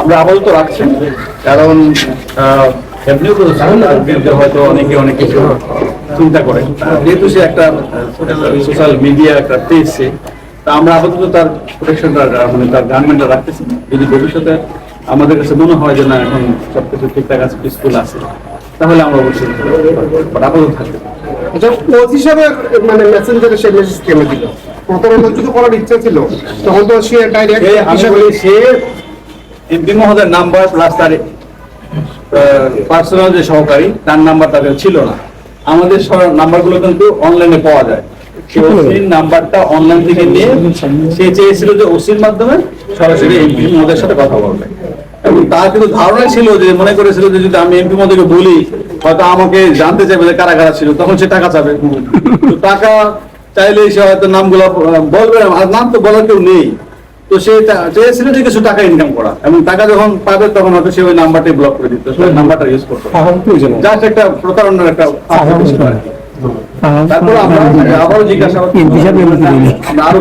আমরা আপাতত রাখছি। কারণ এমনিও তো বিরুদ্ধে হয়তো অনেকে অনেক কিছু চিন্তা করে। যেহেতু সে একটা সোশ্যাল মিডিয়া একটা পেজ সে তা আমরা আপাতত তার প্রোটেকশনটা মানে তার গার্মেন্টটা রাখতেছি। যদি ভবিষ্যতে আমাদের কাছে মনে হয় যে না এখন সবকিছু ঠিকঠাক আছে স্কুল আছে তাহলে আমরা অবশ্যই আপাতত থাকবে। আচ্ছা কোচ হিসাবে মানে মেসেঞ্জারে সে মেসেজ কেন দিল? প্রতারণা যদি করার ইচ্ছা ছিল তখন তো সে ডাইরেক্ট সে আমি বলি সে এমপি মহোদয়ের নাম্বার প্লাস তার পার্সোনাল যে সহকারী তার নাম্বার তাদের ছিল না। আমাদের নাম্বারগুলো কিন্তু অনলাইনে পাওয়া যায়। ওসির নাম্বারটা অনলাইন থেকে নিয়ে সে চেয়েছিল যে ওসির মাধ্যমে সরাসরি এমপি মহোদয়ের সাথে কথা বলবে। এবং তার কিন্তু ধারণা ছিল যে মনে করেছিল যে যদি আমি এমপি মহোদয়কে বলি হয়তো আমাকে জানতে চাইবে যে কারা কারা ছিল তখন সে টাকা চাবে। টাকা চাইলে সে হয়তো নামগুলো বলবে না, আর নাম তো বলার কেউ নেই। তো সে চেয়েছিল যে কিছু টাকা ইনকাম করা। এবং টাকা যখন পাবে তখন হয়তো সে ওই নাম্বারটাই ব্লক করে দিত নাম্বারটা ইউজ করতো। জাস্ট একটা প্রতারণার একটা তারপর আমরা আবারও জিজ্ঞাসা আরও